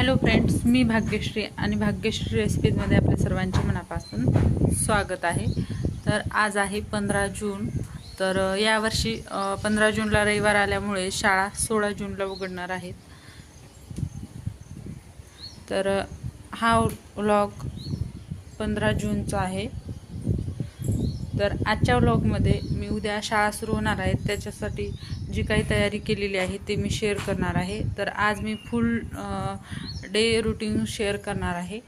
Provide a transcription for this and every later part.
Hello friends मी भाग्यश्री आणि भाग्यश्री रेसिपीजमध्ये आपल्या सर्वांचे मनापासून स्वागत आहे. तर आज आहे पंधरा जून तर यावर्षी पंधरा जूनला रविवार आल्यामुळे शाळा सोळा जूनला उघडणार आहेत. तर हा व्लॉग पंधरा जूनचा आहे. तर आजच्या व्लॉगमध्ये मी उद्या शाळा सुरू होणार आहेत त्याच्यासाठी जी काही तयारी केलेली आहे ते मी शेअर करणार आहे. तर आज मी फुल डे रुटीन शेअर करणार आहे.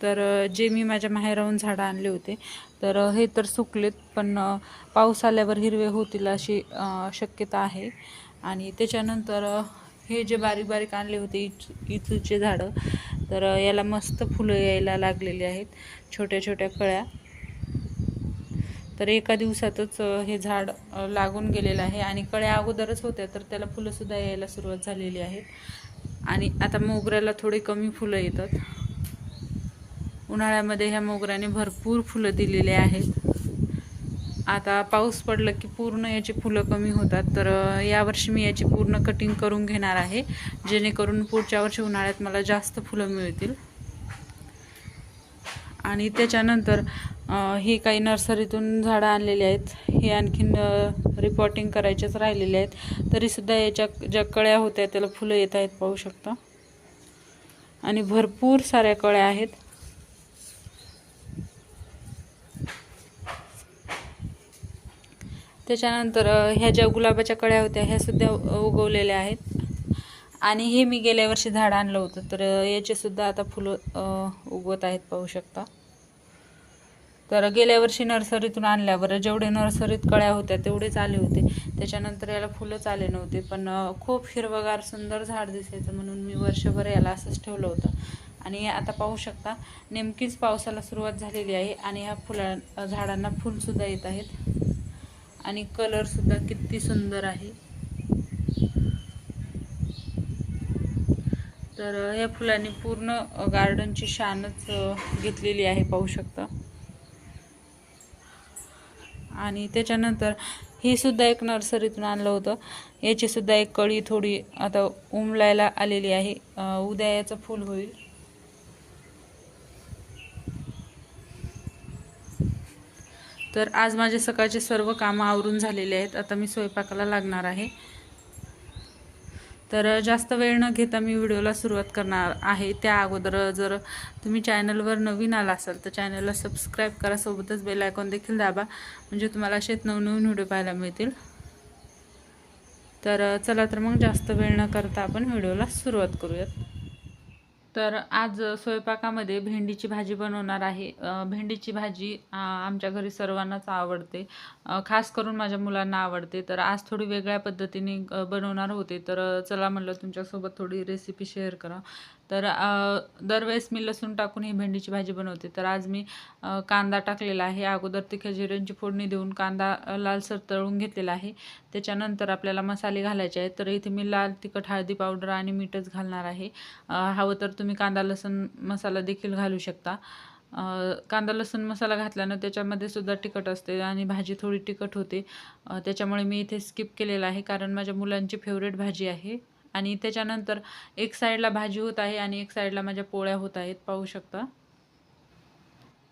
तर जे मी माझ्या माहेराहून झाडं आणले होते तर हे तर सुकलेत पण पाऊस आल्यावर हिरवे होतील अशी शक्यता आहे. आणि त्याच्यानंतर हे जे बारीक बारीक आणले होते इच इचूचे झाडं तर याला मस्त फुलं यायला लागलेली आहेत. छोट्या छोट्या कळ्या. तर एका दिवसातच हे झाड लागून गेलेलं आहे. आणि कळ्या अगोदरच होत्या तर त्याला फुलंसुद्धा यायला सुरुवात झालेली आहे. आणि आता मोगऱ्याला थोडे कमी फुलं येतात. उन्हाळ्यामध्ये ह्या मोगऱ्याने भरपूर फुलं दिलेली आहेत. आता पाऊस पडलं की पूर्ण याची फुलं कमी होतात. तर यावर्षी मी याची पूर्ण कटिंग करून घेणार आहे. जेणेकरून पुढच्या वर्षी उन्हाळ्यात मला जास्त फुलं मिळतील. आणि त्याच्यानंतर ही काही नर्सरीतून झाडं आणलेली आहेत. हे आणखीन रिपोर्टिंग करायचेच राहिलेले आहेत. तरीसुद्धा याच्या ज्या कळ्या होत्या त्याला फुलं येत आहेत पाहू शकता. आणि भरपूर साऱ्या कळ्या आहेत. त्याच्यानंतर ह्या ज्या गुलाबाच्या कळ्या होत्या ह्या सुद्धा उगवलेल्या आहेत. आणि हे मी गेल्या वर्षी झाड आणलं होतं. तर याचेसुद्धा आता फुलं उगवत आहेत पाहू शकता. तर गेल्या वर्षी नर्सरीतून आणल्यावर जेवढे नर्सरीत कळ्या होत्या तेवढेच आले होते. त्याच्यानंतर याला फुलंच आले नव्हते. पण खूप हिरवगार सुंदर झाड दिसायचं म्हणून मी वर्षभर याला असंच ठेवलं होतं. आणि आता पाहू शकता नेमकीच पावसाला सुरुवात झालेली आहे आणि ह्या फुला झाडांना फुलसुद्धा येत आहेत. आणि कलरसुद्धा किती सुंदर आहे. तर या फुलांनी पूर्ण गार्डनची शानच घेतलेली आहे पाहू शकता. आणि त्याच्यानंतर हे सुद्धा एक नर्सरीतून आणलं होतं. याची सुद्धा एक कळी थोडी आता उमलायला आलेली आहे. उद्या याचं फूल होईल. तर आज माझे सकाळचे सर्व कामं आवरून झालेले आहेत. आता मी स्वयंपाकाला लागणार आहे. तर जास्त वेळ न घेता मी व्हिडिओला सुरुवात करणार आहे. त्या अगोदर जर तुम्ही चॅनलवर नवीन आला असाल तर चॅनलला सबस्क्राईब करा. सोबतच बेल आयकॉन देखील दाबा. म्हणजे तुम्हाला असेच नवनवीन व्हिडिओ पाहायला मिळतील. तर चला तर मग जास्त वेळ न करता आपण व्हिडिओला सुरुवात करूयात. तर आज स्वयंपाकामध्ये भेंडीची भाजी बनवणार आहे. भेंडीची भाजी आमच्या घरी सर्वांनाच आवडते. खास करून माझ्या मुलांना आवडते. तर आज थोडी वेगळ्या पद्धतीने बनवणार होते. तर चला म्हणलं तुमच्यासोबत थोडी रेसिपी शेअर करा. तर दरवेळेस मी लसूण टाकून ही भेंडीची भाजी बनवते. तर आज मी कांदा टाकलेला आहे. अगोदर तिखे जिऱ्यांची फोडणी देऊन कांदा लालसर तळून घेतलेला आहे. त्याच्यानंतर आपल्याला मसाले घालायचे आहेत. तर इथे मी लाल तिखट हळदी पावडर आणि मीठच घालणार आहे. हवं तर तुम्ही कांदा लसूण मसाला देखील घालू शकता. कांदा लसूण मसाला घातल्यानं त्याच्यामध्ये सुद्धा तिखट असते आणि भाजी थोडी तिखट होते. त्याच्यामुळे मी इथे स्किप केलेलं आहे कारण माझ्या मुलांची फेवरेट भाजी आहे. आणि त्याच्यानंतर एक साईडला भाजी होत आहे आणि एक साईडला माझ्या पोळ्या होत आहेत पाहू शकता?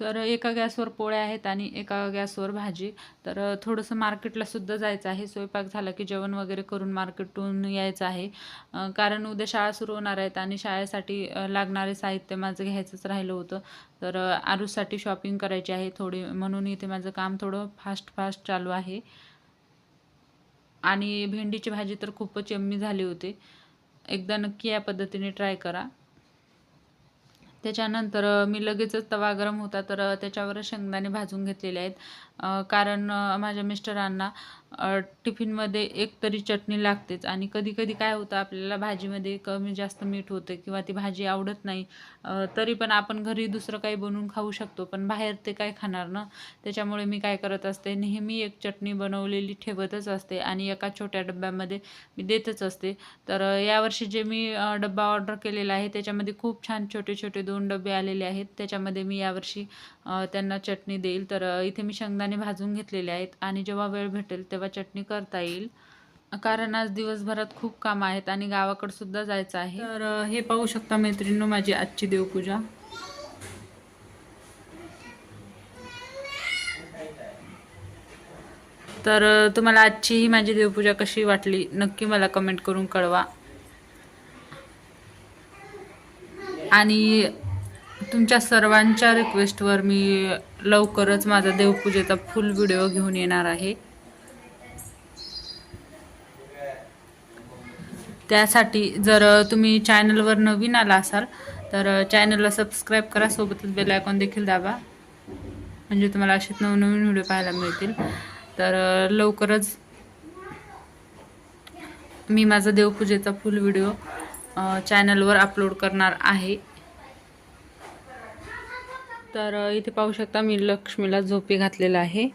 तर एका गॅसवर पोळ्या आहेत आणि एका गॅसवर भाजी. तर थोडंसं मार्केटला सुद्धा जायचं आहे. स्वयंपाक झाला की जेवण वगैरे करून मार्केटून यायचं आहे. कारण उद्या शाळा सुरू होणार आहेत आणि शाळेसाठी लागणारे साहित्य माझं घ्यायचंच राहिलं होतं. तर आरूसाठी शॉपिंग करायची आहे थोडी. म्हणून इथे माझं काम थोडं फास्ट फास्ट चालू आहे. आणि भेंडीची भाजी तर खूपच यम्मी झाली होती. एकदा नक्की या पद्धतीने ट्राय करा. त्याच्यानंतर मी लगेचच तवा गरम होता तर त्याच्यावर शेंगदाणे भाजून घेतलेले आहेत. कारण माझ्या मिस्टरांना टिफिनमध्ये एक तरी चटणी लागतेच. आणि कधी कधी काय होतं आपल्याला भाजीमध्ये कमी जास्त मीठ होतं किंवा ती भाजी आवडत नाही तरी पण आपण घरी दुसरं काही बनवून खाऊ शकतो. पण बाहेर ते काय खाणार ना? त्याच्यामुळे मी काय करत असते नेहमी एक चटणी बनवलेली ठेवतच असते आणि एका छोट्या डब्यामध्ये मी देतच असते. तर यावर्षी जे मी डब्बा ऑर्डर केलेला आहे त्याच्यामध्ये खूप छान छोटे छोटे दोन डबे आलेले आहेत. त्याच्यामध्ये मी यावर्षी त्यांना चटणी देईल. तर इथे मी शेंगदाणे भाजून घेतलेले आहेत. आणि जेव्हा वेळ भेटेल तेव्हा चटणी करता येईल. कारण आज दिवसभरात खूप कामं आहेत आणि गावाकडे सुद्धा जायचं आहे. तर हे पाहू शकता मैत्रिणींनो माझी आजची देवपूजा. तर तुम्हाला आजची ही माझी देवपूजा कशी वाटली नक्की मला कमेंट करून कळवा. आणि तुमच्या सर्वांच्या रिक्वेस्टवर मी लवकरच माझा देवपूजेचा फुल व्हिडिओ घेऊन येणार आहे. त्यासाठी जर तुम्ही चॅनलवर नवीन आला असाल तर चॅनलला सबस्क्राईब करा. सोबतच बेल आयकॉन देखील दाबा. म्हणजे तुम्हाला असेच नवनवीन व्हिडिओ पाहायला मिळतील. तर लवकरच मी माझा देवपूजेचा फुल व्हिडिओ चॅनलवर अपलोड करणार आहे. तर इथे पाहू शकता मी लक्ष्मीला झोपी घातलेलं आहे.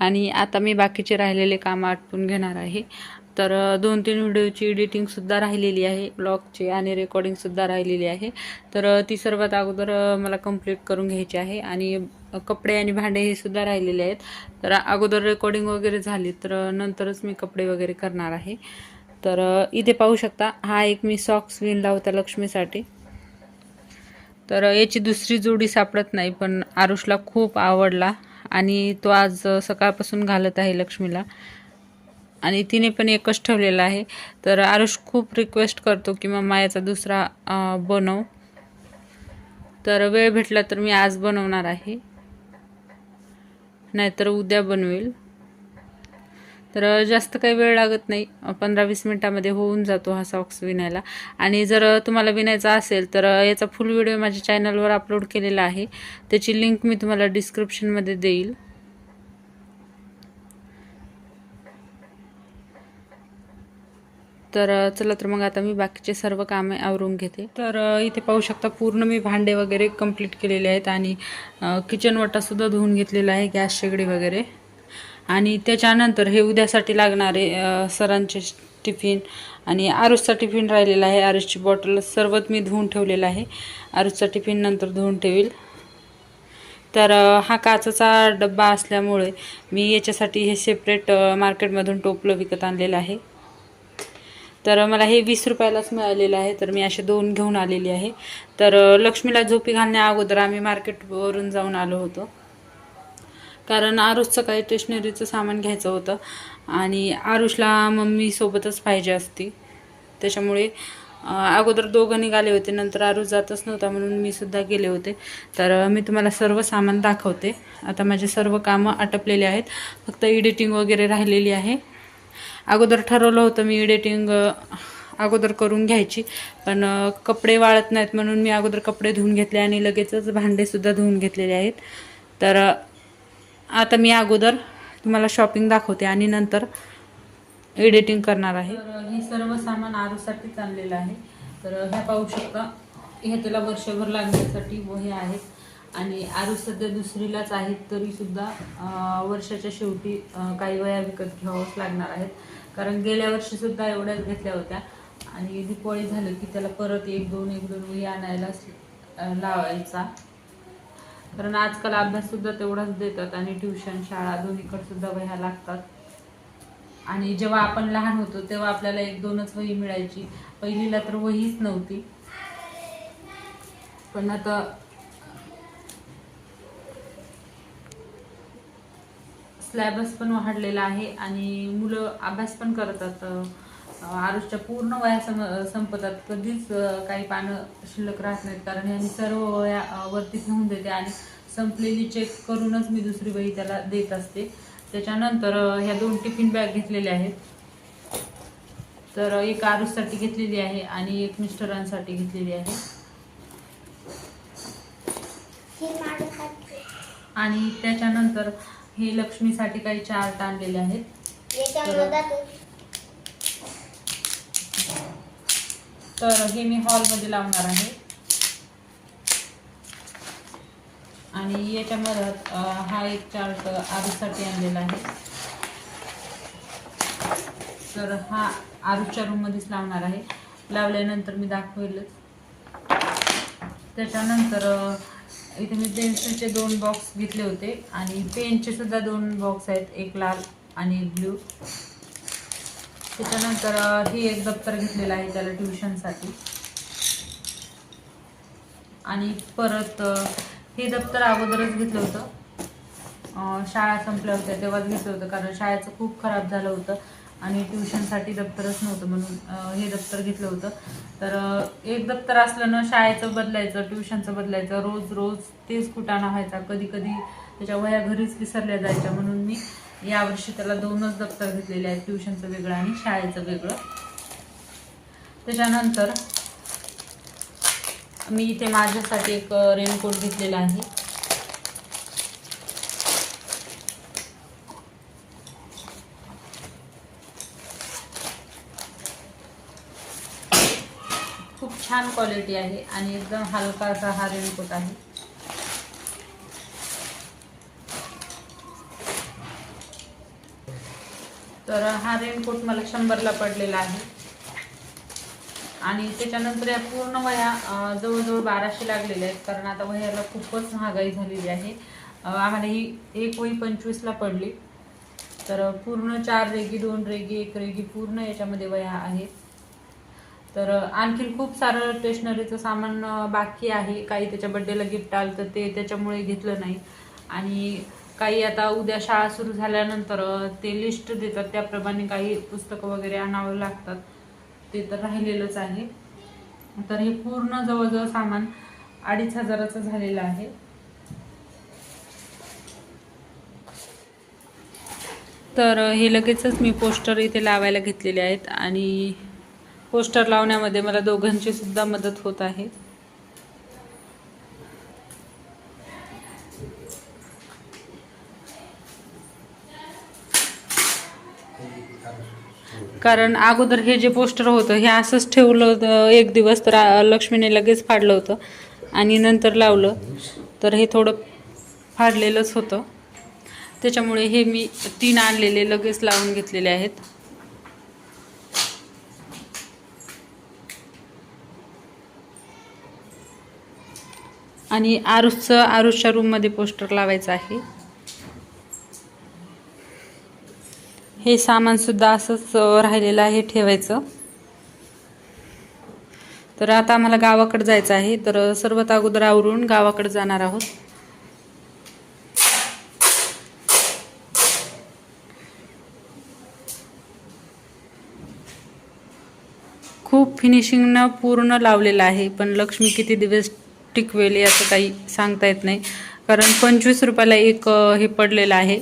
आणि आता मी बाकीचे राहिलेले कामं आटपून घेणार आहे. तर दोन तीन व्हिडिओची एडिटिंगसुद्धा राहिलेली आहे. ब्लॉगची आणि रेकॉर्डिंगसुद्धा राहिलेली आहे. तर ती सर्वात अगोदर मला कंप्लीट करून घ्यायची आहे. आणि कपडे आणि भांडे हे सुद्धा राहिलेले आहेत. तर अगोदर रेकॉर्डिंग वगैरे झाली तर नंतरच मी कपडे वगैरे करणार आहे. तर इथे पाहू शकता हा एक मी सॉक्स विणला होता लक्ष्मीसाठी. तर याची दुसरी जोडी सापडत नाही पण आरुषला खूप आवडला आणि तो आज सकाळपासून घालत आहे लक्ष्मीला. आणि तिने पण एकच ठेवलेला आहे. तर आरुष खूप रिक्वेस्ट करतो की मग मायाचा दुसरा बनव. तर वेळ भेटला तर मी आज बनवणार आहे. नाहीतर उद्या बनवेल. तर जास्त काही वेळ लागत नाही. पंधरा वीस मिनटामध्ये होऊन जातो हा सॉक्स विणायला. आणि जर तुम्हाला विणायचा असेल तर याचा फुल व्हिडिओ माझ्या चॅनलवर अपलोड केलेला आहे. त्याची लिंक मी तुम्हाला डिस्क्रिप्शनमध्ये देईल. तर चला तर मग आता मी बाकीचे सर्व कामे आवरून घेते. तर इथे पाहू शकता पूर्ण मी भांडे वगैरे कंप्लीट केलेले आहेत आणि किचन वटासुद्धा धुवून घेतलेला आहे गॅस शेगडी वगैरे. आणि त्याच्यानंतर हे उद्यासाठी लागणारे सरांचे टिफिन आणि आरुसचा टिफिन राहिलेला आहे. आरुसची बॉटल सर्वच मी धुवून ठेवलेलं आहे. आरुषचा टिफिन नंतर धुवून ठेवील. तर हा काचाचा डब्बा असल्यामुळे मी याच्यासाठी हे सेपरेट मार्केटमधून टोपलं विकत आणलेलं आहे. तर मला हे वीस रुपयालाच मिळालेलं आहे. तर मी असे दोन घेऊन आलेली आहे. तर लक्ष्मीला झोपी घालण्या अगोदर आम्ही मार्केटवरून जाऊन आलो होतो. कारण आरुषचं काही स्टेशनरीचं सामान घ्यायचं होतं. आणि आरुषला मम्मी सोबतच पाहिजे असती. त्याच्यामुळे अगोदर दोघं निघाले होते नंतर आरुष जातच नव्हता म्हणून मी सुद्धा गेले होते. तर मी तुम्हाला सर्व सामान दाखवते. आता माझे सर्व कामं आटपलेले आहेत. फक्त एडिटिंग वगैरे राहिलेली आहे. अगोदर ठरवलं होतं मी एडिटिंग अगोदर करून घ्यायची. पण कपडे वाळत नाहीत म्हणून मी अगोदर कपडे धुवून घेतले आणि लगेचच भांडेसुद्धा धुवून घेतलेले आहेत. तर आता मी अगोदर तुम्हाला शॉपिंग दाखवते आणि नंतर एडिटिंग करणार आहे. तर हे सर्व सामान आरूसाठीच आणलेलं आहे. तर ह्या पाहू शकता हे त्याला वर्षभर लागण्यासाठी व हे आहेत आणि आरू सध्या दुसरीलाच आहेत तरीसुद्धा वर्षाच्या शेवटी काही वया विकत घ्यावंच लागणार आहेत. कारण गेल्या वर्षीसुद्धा एवढ्याच घेतल्या होत्या. आणि दिपोळी झालं की त्याला परत एक दोन एक दोन वही आणायला लावायचा. कारण आजकाल अभ्यास सुद्धा तेवढाच देतात आणि ट्युशन शाळा दोन्हीकडे सुद्धा वह्या लागतात. आणि जेव्हा आपण लहान होतो तेव्हा आपल्याला एक दोनच वही मिळायची. पहिलीला तर वहीच नव्हती. पण आता स्लॅबस पण वाढलेला आहे आणि मुलं अभ्यास पण करतात. आरुषच्या पूर्ण वया सम संपतात. कधीच काही पानं शिल्लक राहत नाहीत. कारण यांनी सर्व वया वरतीच लिहून देते आणि संपलेली चेक करूनच मी दुसरी वही त्याला देत असते. त्याच्यानंतर ह्या दोन टिफिन बॅग घेतलेल्या आहेत. तर एक आरुषसाठी घेतलेली आहे आणि एक मिस्टरांसाठी घेतलेली आहे. आणि त्याच्यानंतर हे लक्ष्मीसाठी काही चार्ट आणलेले आहेत. तर हे मी हॉलमध्ये लावणार आहे. आणि याच्यामध्ये अं, हा एक चार्ट आरूसाठी आणलेला आहे. तर हा आरूच्या रूममध्येच लावणार आहे. लावल्यानंतर मी दाखवेलच. त्याच्यानंतर इथे मी पेन्सिलचे दोन बॉक्स घेतले होते. आणि पेनचे सुद्धा दोन बॉक्स आहेत. एक लाल आणि एक ब्ल्यू त्याच्यानंतर हे एक दप्तर घेतलेलं आहे त्याला ट्युशनसाठी. आणि परत हे दप्तर अगोदरच घेतलं होतं. शाळा संपल्या होत्या तेव्हाच घेतलं होतं कारण शाळेचं खूप खराब झालं होतं आणि ट्युशनसाठी दप्तरच नव्हतं म्हणून हे दप्तर घेतलं होतं. तर एक दप्तर असलं ना शाळेचं बदलायचं ट्युशनचं बदलायचं रोज रोज तेच कुटाणा व्हायचा. कधी कधी त्याच्या वह्या घरीच विसरल्या जायच्या म्हणून मी यावर्षी त्याला दोनच दप्तर घेतलेले आहेत ट्युशनचं वेगळं आणि शाळेचं वेगळं. त्याच्यानंतर मी इथे माझ्यासाठी एक रेनकोट घेतलेला आहे. खूप छान क्वालिटी आहे आणि एकदम हलका असा हा रेनकोट आहे. तर हा रेनकोट मला शंभरला पडलेला आहे. आणि त्याच्यानंतर या पूर्ण वह्या जवळजवळ बाराशे लागलेल्या आहेत कारण आता वह्याला खूपच महागाई झालेली आहे. आम्हाला ही एक वही पंचवीसला पडली. तर पूर्ण चार रेगी दोन रेगी एक रेगी पूर्ण याच्यामध्ये वह्या आहेत तर आणखीन खूप सारं स्टेशनरीचं सामान बाकी आहे. काही त्याच्या बड्डेला गिफ्ट आलं तर ते त्याच्यामुळे घेतलं नाही. आणि काही आता उद्या शाळा सुरू झाल्यानंतर ते लिस्ट देतात. त्याप्रमाणे काही पुस्तकं वगैरे आणावं लागतात. ते तर राहिलेलंच आहे. तर हे पूर्ण जवळजवळ सामान अडीच हजाराचं झालेलं आहे. तर हे लगेचच मी पोस्टर इथे लावायला घेतलेले आहेत. आणि पोस्टर लावण्यामध्ये मला दोघांची सुद्धा मदत होत आहे. कारण अगोदर हे जे पोस्टर होतं हे असंच ठेवलं होतं एक दिवस तर लक्ष्मीने लगेच फाडलं होतं आणि नंतर लावलं. तर हे थोडं फाडलेलंच होतं. त्याच्यामुळे हे मी तीन आणलेले लगेच लावून घेतलेले आहेत. आणि आरुषचं आरुषच्या रूममध्ये पोस्टर लावायचं आहे. हे सामानसुद्धा असंच राहिलेलं आहे ठेवायचं. तर आता आम्हाला गावाकडे जायचं आहे. तर सर्वात अगोदर आवरून गावाकडे जाणार आहोत. खूप फिनिशिंगनं पूर्ण लावलेलं आहे पण लक्ष्मी किती दिवस टिकवेल याचं काही सांगता येत नाही. कारण पंचवीस रुपयाला एक हे पडलेलं आहे.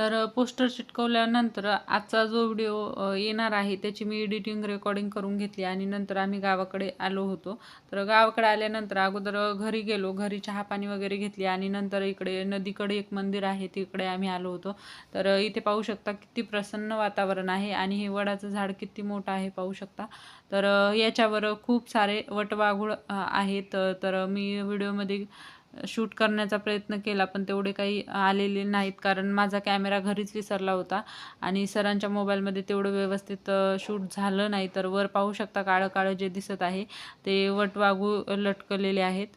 तर पोस्टर चिटकवल्यानंतर आजचा जो व्हिडिओ येणार आहे त्याची मी एडिटिंग रेकॉर्डिंग करून घेतली आणि नंतर आम्ही गावाकडे आलो होतो. तर गावाकडे आल्यानंतर अगोदर घरी गेलो घरी चहा पाणी वगैरे घेतली आणि नंतर इकडे नदीकडे एक मंदिर आहे तिकडे आम्ही आलो होतो. तर इथे पाहू शकता किती प्रसन्न वातावरण आहे आणि हे वडाचं झाड किती मोठं आहे पाहू शकता. तर याच्यावर खूप सारे वटवाघूळ आहेत. तर मी व्हिडिओमध्ये शूट करण्याचा प्रयत्न केला पण तेवढे काही आलेले नाहीत. कारण माझा कॅमेरा घरीच विसरला होता आणि सरांच्या मोबाईलमध्ये तेवढं व्यवस्थित शूट झालं नाही. तर वर पाहू शकता काळं काळं जे दिसत आहे ते वटवागू लटकलेले आहेत.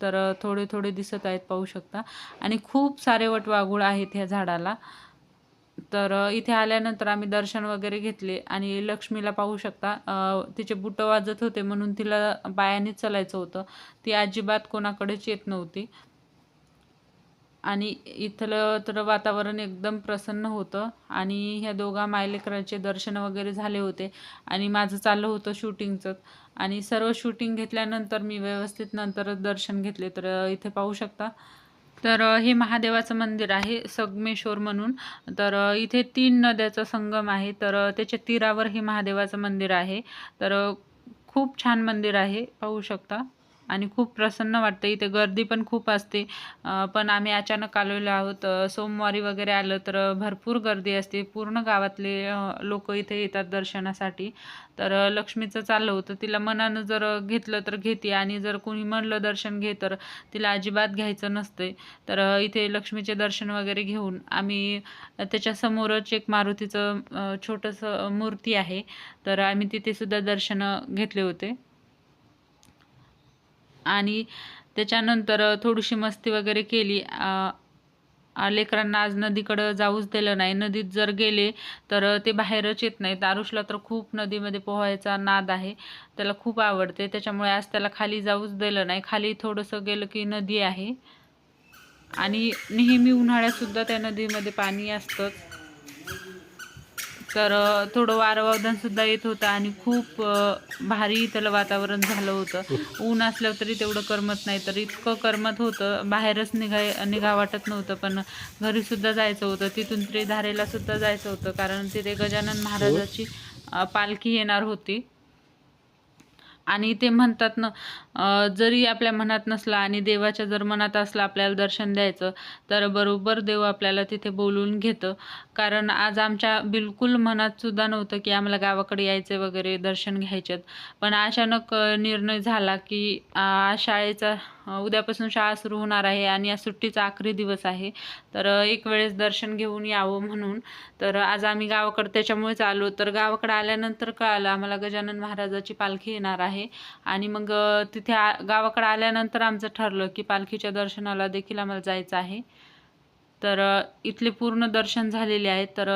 तर थोडे थोडे दिसत आहेत पाहू शकता. आणि खूप सारे वटवाघूळ आहेत ह्या झाडाला. तर इथे आल्यानंतर आम्ही दर्शन वगैरे घेतले आणि लक्ष्मीला पाहू शकता तिचे बुटं वाजत होते म्हणून तिला पायाने चालायचं होतं. ती अजिबात कोणाकडेच येत नव्हती. आणि इथलं तर वातावरण एकदम प्रसन्न होतं आणि ह्या दोघा मायलेकरांचे दर्शन वगैरे झाले होते आणि माझं चाललं होतं शूटिंगचं. आणि सर्व शूटिंग घेतल्यानंतर मी व्यवस्थित नंतरच दर्शन घेतले. तर इथे पाहू शकता. तर हे महादेवाचं मंदिर आहे संगमेश्वर म्हणून. तर इथे तीन नद्याचा संगम आहे. तर त्याच्या तीरावर हे महादेवाचं मंदिर आहे. तर खूप छान मंदिर आहे. पाहू शकता. आणि खूप प्रसन्न वाटतं. इथे गर्दी पण खूप असते. पण आम्ही अचानक आलेलो आहोत. सोमवारी वगैरे आलं तर भरपूर गर्दी असते. पूर्ण गावातले लोक इथे येतात दर्शनासाठी. तर लक्ष्मीचं चाललं होतं. तिला मनानं जर घेतलं तर घेते. आणि जर कोणी म्हणलं दर्शन घे तर तिला अजिबात घ्यायचं नसते तर इथे लक्ष्मीचे दर्शन वगैरे घेऊन आम्ही त्याच्यासमोरच एक मारुतीचं छोटंसं मूर्ती आहे. तर आम्ही तिथेसुद्धा दर्शन दर्शनं घेतले होते. आणि त्याच्यानंतर थोडीशी मस्ती वगैरे केली. लेकरांना आज नदीकडं जाऊच दिलं नाही. नदीत जर गेले तर ते बाहेरच येत नाहीत. आरुषला तर खूप नदीमध्ये पोहायचा नाद आहे. त्याला खूप आवडते. त्याच्यामुळे आज त्याला खाली जाऊच दिलं नाही. खाली थोडंसं गेलं की नदी आहे. आणि नेहमी उन्हाळ्यातसुद्धा त्या नदीमध्ये पाणी असतंच. तर थोडं वारंवादनसुद्धा येत होतं आणि खूप भारी त्याला वातावरण झालं होतं. ऊन असलं तरी तेवढं करमत नाही. तर इतकं करमत होतं. बाहेरच निघाय निघा वाटत नव्हतं पण घरीसुद्धा जायचं होतं. तिथून त्रिधारेला सुद्धा जायचं होतं कारण तिथे गजानन महाराजाची पालखी येणार होती. आणि ते म्हणतात ना जरी आपल्या मनात नसला आणि देवाच्या जर मनात असलं आपल्याला दर्शन द्यायचं तर बरोबर देव आपल्याला तिथे बोलून घेतं. कारण आज आमच्या बिलकुल मनात सुद्धा नव्हतं की आम्हाला गावाकडे यायचं वगैरे दर्शन घ्यायचेत. पण अचानक निर्णय झाला की शाळेचा उद्यापासून शाळा सुरू होणार आहे आणि या सुट्टीचा आखरी दिवस आहे. तर एक वेळेस दर्शन घेऊन यावं म्हणून. तर आज आम्ही गावाकडे त्याच्यामुळेच आलो. तर गावाकडे आल्यानंतर कळालं आम्हाला गजानन महाराजाची पालखी येणार आहे. आणि मग तिथे आ गावाकडे आल्यानंतर आमचं ठरलं की पालखीच्या दर्शनाला देखील आम्हाला जायचं आहे. तर इथले पूर्ण दर्शन झालेले आहे तर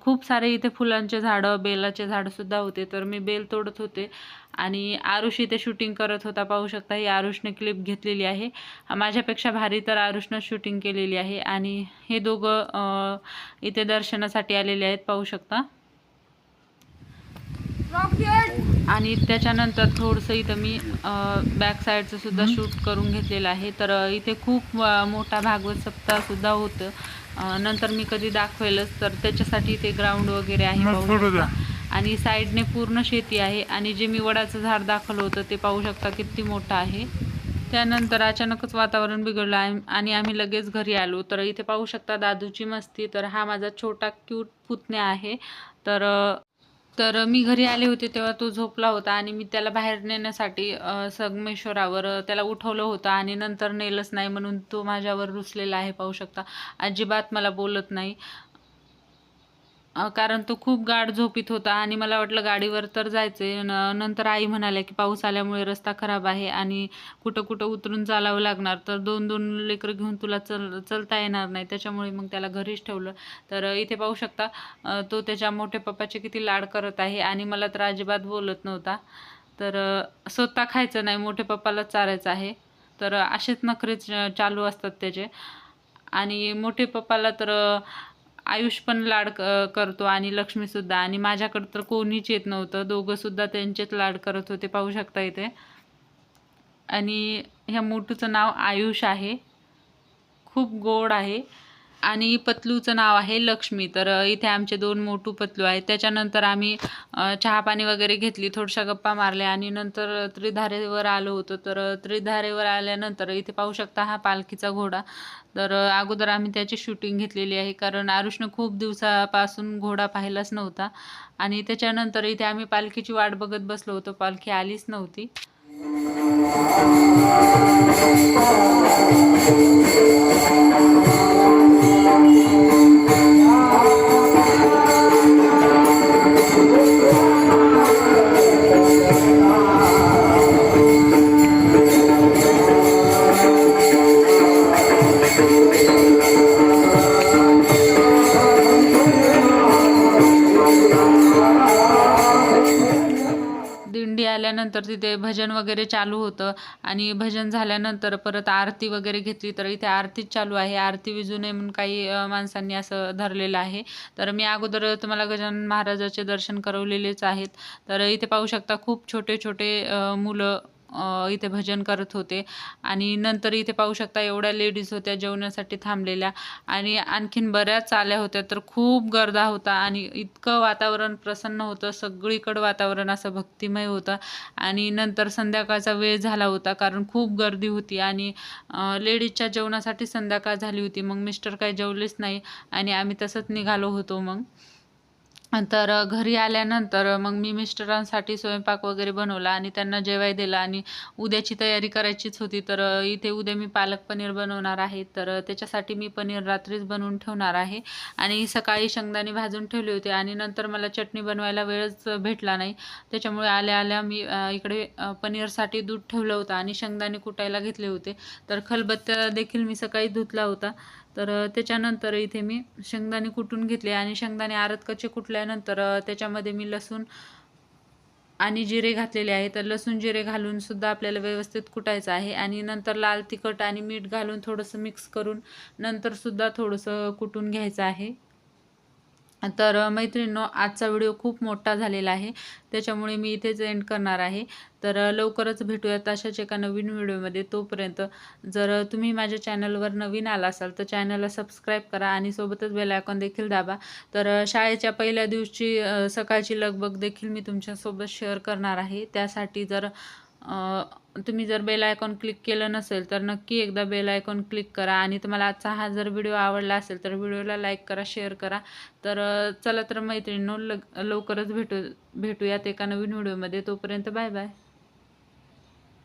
खूप सारे इथे फुलांचे झाडं बेलाचे झाडंसुद्धा होते. तर मी बेल तोडत होते. आणि आरुष इथे शूटिंग करत होता. पाहू शकता ही आरुषने क्लिप घेतलेली आहे. माझ्यापेक्षा भारी तर आरुषनं शूटिंग केलेली आहे. आणि हे दोघं इथे दर्शनासाठी आलेले आहेत. पाहू शकता. आणि त्याच्यानंतर थोडंसं इथं मी बॅक साईडचं सुद्धा शूट करून घेतलेलं आहे. तर इथे खूप मोठा भागवत सप्ताहसुद्धा होतं. अ, नंतर मी कधी दाखवेलच तर त्याच्यासाठी इथे ग्राउंड वगैरे आहे आणि साईडने पूर्ण शेती आहे. आणि जे मी वडाचं झाड दाखवलं होतं ते पाहू शकता किती मोठं आहे. त्यानंतर अचानकच वातावरण बिघडलं. आहे आणि आम्ही लगेच घरी आलो. तर इथे पाहू शकता दादूची मस्ती. तर हा माझा छोटा क्यूट पुतण्या आहे. तर तर मी घरी आले होते तेव्हा तो झोपला होता आणि मी त्याला बाहेर नेण्यासाठी संगमेश्वरावर त्याला उठवलं होतं आणि नंतर नेलंच नाही म्हणून तो माझ्यावर रुसलेला आहे पाहू शकता. अजिबात मला बोलत नाही. कारण तो खूप गाढ झोपीत होता आणि मला वाटलं गाडीवर तर जायचे न नंतर आई म्हणाल्या की पाऊस आल्यामुळे रस्ता खराब आहे आणि कुठं कुठं उतरून चालावं लागणार. तर दोन दोन लेकरं घेऊन तुला चल चलता येणार नाही. त्याच्यामुळे मग त्याला घरीच ठेवलं. तर इथे पाहू शकता तो त्याच्या मोठ्या पप्पाचे किती लाड करत आहे आणि मला तर अजिबात बोलत नव्हता. तर स्वतः खायचं नाही मोठ्या पप्पालाच चारायचं आहे. तर असेच नखरेच चालू असतात त्याचे. आणि मोठे पप्पाला तर आयुष पण लाड क- करतो आणि लक्ष्मीसुद्धा आणि माझ्याकडं तर कोणीच येत नव्हतं. दोघंसुद्धा त्यांचेच लाड करत होते. पाहू शकता इथे. आणि ह्या मोठूचं नाव आयुष आहे. खूप गोड आहे. आणि पतलूचं नाव आहे लक्ष्मी. तर इथे आमचे दोन मोठू पतलू आहेत. त्याच्यानंतर आम्ही चहापाणी वगैरे घेतली थोडशा गप्पा मारल्या आणि नंतर त्रिधारेवर आलो होतो. तर त्रिधारेवर आल्यानंतर इथे पाहू शकता हा पालखीचा घोडा. तर अगोदर आम्ही त्याची शूटिंग घेतलेली आहे. कारण आरुषनं खूप दिवसापासून घोडा पाहिलाच नव्हता. आणि त्याच्यानंतर इथे आम्ही पालखीची वाट बघत बसलो होतो. पालखी आलीच नव्हती. Música आल्यानंतर तिथे भजन वगैरे चालू होतं. आणि भजन झाल्यानंतर परत आरती वगैरे घेतली तर इथे आरतीच चालू आहे. आरती विजू नये म्हणून काही माणसांनी असं धरलेलं आहे. तर मी अगोदर तुम्हाला गजानन महाराजाचे दर्शन करवलेलेच आहेत. तर इथे पाहू शकता खूप छोटे छोटे मुलं इथे भजन करत होते. आणि नंतर इथे पाहू शकता एवढ्या लेडीज होत्या जेवणासाठी थांबलेल्या. आणि आणखीन बऱ्याच आल्या होत्या तर खूप गर्दा होता आणि इतकं वातावरण प्रसन्न होतं. सगळीकडं वातावरण असं भक्तिमय होतं. आणि नंतर संध्याकाळचा वेळ झाला होता कारण खूप गर्दी होती. आणि लेडीजच्या जेवणासाठी संध्याकाळ झाली होती. मग मिस्टर काही जेवलेच नाही आणि आम्ही तसंच निघालो होतो मग. तर घरी आल्यानंतर मग मी मिस्टरांसाठी स्वयंपाक वगैरे बनवला आणि त्यांना जेवाय दिला आणि उद्याची तयारी करायचीच होती. तर इथे उद्या मी पालक पनीर बनवणार आहे. तर त्याच्यासाठी मी पनीर रात्रीच बनवून ठेवणार आहे. आणि सकाळी शेंगदाणे भाजून ठेवले होते आणि नंतर मला चटणी बनवायला वेळच भेटला नाही. त्याच्यामुळे आल्या आल्या मी इकडे पनीरसाठी दूध ठेवलं होतं आणि शेंगदाणे कुटायला घेतले होते. तर खलबत्त्या देखील मी सकाळी धुतला होता. तर त्याच्यानंतर इथे मी शेंगदाणे कुटून घेतले आणि शेंगदाणे आरत कच्चे कुटल्यानंतर त्याच्यामध्ये मी लसूण आणि जिरे घातलेले आहे. तर लसूण जिरे घालून सुद्धा आपल्याला व्यवस्थित कुटायचं आहे आणि नंतर लाल तिखट आणि मीठ घालून थोडंसं मिक्स करून नंतर सुद्धा थोडंसं कुटून घ्यायचं आहे. तर मैत्रिणींनो आजचा व्हिडिओ खूप मोठा झालेला आहे. त्याच्यामुळे मी इथेच एंड करणार आहे. तर लवकरच भेटूयात अशाच एका नवीन व्हिडिओमध्ये. तोपर्यंत जर तुम्ही माझ्या चॅनलवर नवीन आला असाल तर चॅनलला सबस्क्राईब करा आणि सोबतच बेल आयकॉन देखील दाबा. तर शाळेच्या पहिल्या दिवशी सकाळची लगबग देखील मी तुमच्यासोबत शेअर करणार आहे. त्यासाठी जर तुम्ही जर बेल आयकॉन क्लिक केलं नसेल तर नक्की एकदा बेल आयकॉन क्लिक करा. आणि तुम्हाला आजचा हा जर व्हिडिओ आवडला असेल तर व्हिडिओला लाईक करा शेअर करा. तर चला तर मैत्रिणींनो लवकरच भेटू भेटूयात एका नवीन व्हिडिओमध्ये तोपर्यंत बाय बाय